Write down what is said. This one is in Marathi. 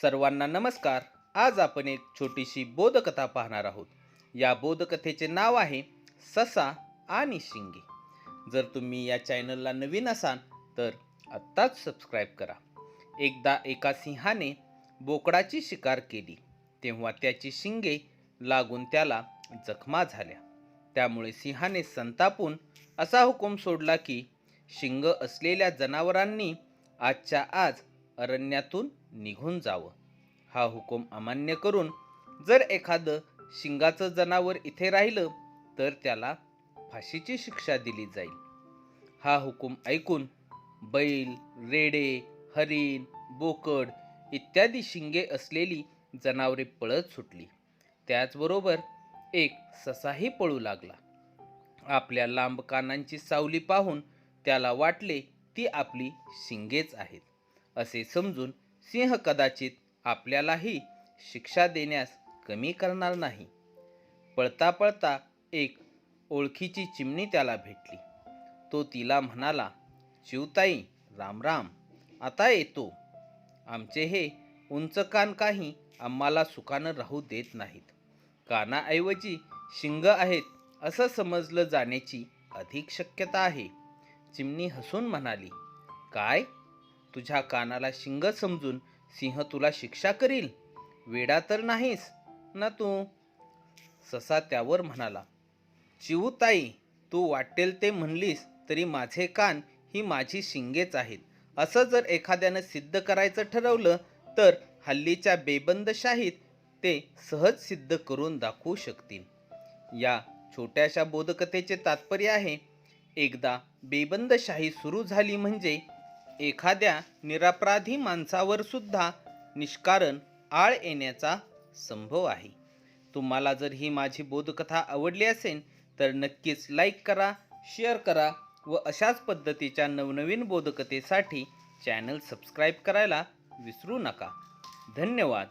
सर्वांना नमस्कार. आज आपण एक छोटीशी बोधकथा पाहणार आहोत. या बोधकथेचे नाव आहे ससा आणि शिंगे. जर तुम्ही या चॅनलला नवीन असाल तर आत्ताच सबस्क्राईब करा. एकदा एका सिंहाने बोकडाची शिकार केली तेव्हा त्याची शिंगे लागून त्याला जखमा झाल्या. त्यामुळे सिंहाने संतापून असा हुकूम सोडला की शिंग असलेल्या जनावरांनी आजच्या आज अरण्यातून निघून जावं. हा हुकूम अमान्य करून जर एखादं शिंगाचं जनावर इथे राहिलं तर त्याला फाशीची शिक्षा दिली जाईल. हा हुकूम ऐकून बैल रेडे हरिण बोकड इत्यादी शिंगे असलेली जनावरे पळत सुटली. त्याचबरोबर एक ससाही पळू लागला. आपल्या लांब कानांची सावली पाहून त्याला वाटले ती आपली शिंगेच आहेत. असे समजून सिंह कदाचित आपल्यालाही शिक्षा देण्यास कमी करणार नाही. पळता पळता एक ओळखीची चिमणी त्याला भेटली. तो तिला म्हणाला शिवताई रामराम आता येतो. आमचे हे उंच कान काही आम्हाला सुखानं राहू देत नाहीत. कानाऐवजी शिंग आहेत असं समजलं जाण्याची अधिक शक्यता आहे. चिमणी हसून म्हणाली काय? तुझ्या कानाला शिंग समजून सिंह तुला शिक्षा करील? वेडा तर नाहीस ना तू? ससा त्यावर म्हणाला चिवताई तू वाटेल ते म्हणलीस तरी माझे कान ही माझी शिंगेच आहेत. असं जर एखाद्यानं सिद्ध करायचं ठरवलं तर हल्लीच्या बेबंदशाहीत ते सहज सिद्ध करून दाखवू शकतील. या छोट्याशा बोधकथेचे तात्पर्य आहे एकदा बेबंदशाही सुरू झाली म्हणजे एखाद्या निरपराधी माणसावर सुद्धा निष्कारण आळ येण्याचा संभव आहे. तुम्हाला जर ही माझी बोधकथा आवडली असेल तर नक्कीच लाईक करा शेअर करा व अशाच पद्धतीच्या नवनवीन बोधकथेसाठी चॅनल सबस्क्राईब करायला विसरू नका. धन्यवाद.